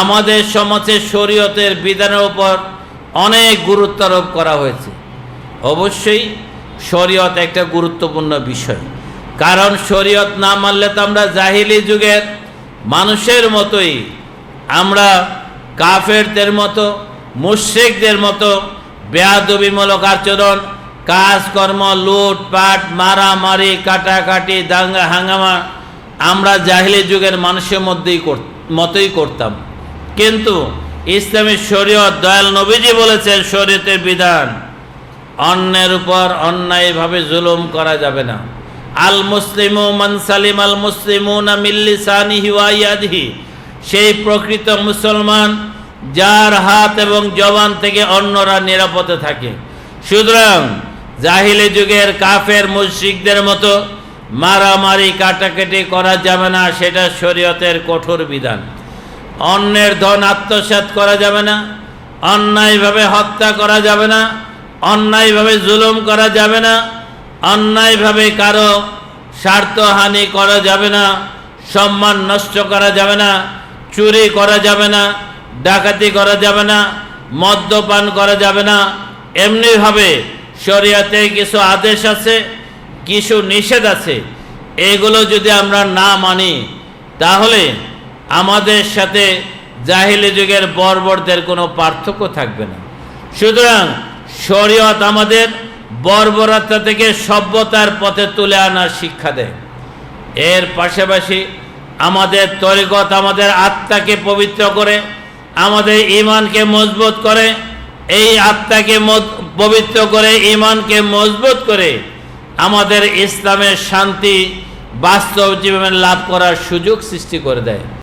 আমাদের সমাজে শরীয়তের বিধানের উপর অনেক গুরুত্ব আরোপ করা হয়েছে। অবশ্যই শরীয়ত একটা গুরুত্বপূর্ণ বিষয়। কারণ শরীয়ত না মানলে তো আমরা জাহিলি যুগের মানুষের মতোই, আমরা কাফেরদের মতো, মুশ্রিকদের মতো বেয়াদবিমূলক আচরণ, কাজকর্ম লুটপাট মারামারি, কাটাকাটি, দাঙ্গা, হাঙ্গামা আমরা জাহিলি যুগের মানুষের মধ্যেই মতোই করতাম। কিন্তু ইসলামী শরীয়ত দয়াল নবীজি বলেছেন শরীয়তের বিধান, অন্যের উপর অন্যায়ভাবে জুলুম করা যাবে না। আল মুসলিমু মান সালিম আল মুসলিমু না মিল্লিসানিহি ওয়াইয়াদিহি সেই প্রকৃত মুসলমান যার হাত এবং জবান থেকে অন্যরা নিরাপদে থাকে। সুতরাং জাহিলি যুগের কাফের মুশরিকদের মতো মারামারি, কাটাকাটি করা যাবে না, সেটা শরীয়তের কঠোর বিধান। অন্যের ধন আত্মসাৎ করা যাবে না, অন্যায়ভাবে হত্যা করা যাবে না, অন্যায়ভাবে জুলুম করা যাবে না, অন্যায়ভাবে কারও স্বার্থহানি করা যাবে না, সম্মান নষ্ট করা যাবে না, চুরি করা যাবে না, ডাকাতি করা যাবে না, মদ্যপান করা যাবে না। এমনিভাবে শরিয়াতে কিছু আদেশ আছে, কিছু নিষেধ আছে। এগুলো যদি আমরা না মানি, তাহলে আমাদের সাথে জাহিলি যুগের বর্বরদের কোনো পার্থক্য থাকবে না। সুতরাং শরীয়ত আমাদের বর্বরতা থেকে সভ্যতার পথে তুলে আনার শিক্ষা দেয়। এর পাশাপাশি আমাদের তরিকত আমাদের আত্মাকে পবিত্র করে, আমাদের ইমানকে মজবুত করে, এই আত্মাকে পবিত্র করে ইমানকে মজবুত করে আমাদের ইসলামের শান্তি বাস্তব জীবনে লাভ করার সুযোগ সৃষ্টি করে দেয়।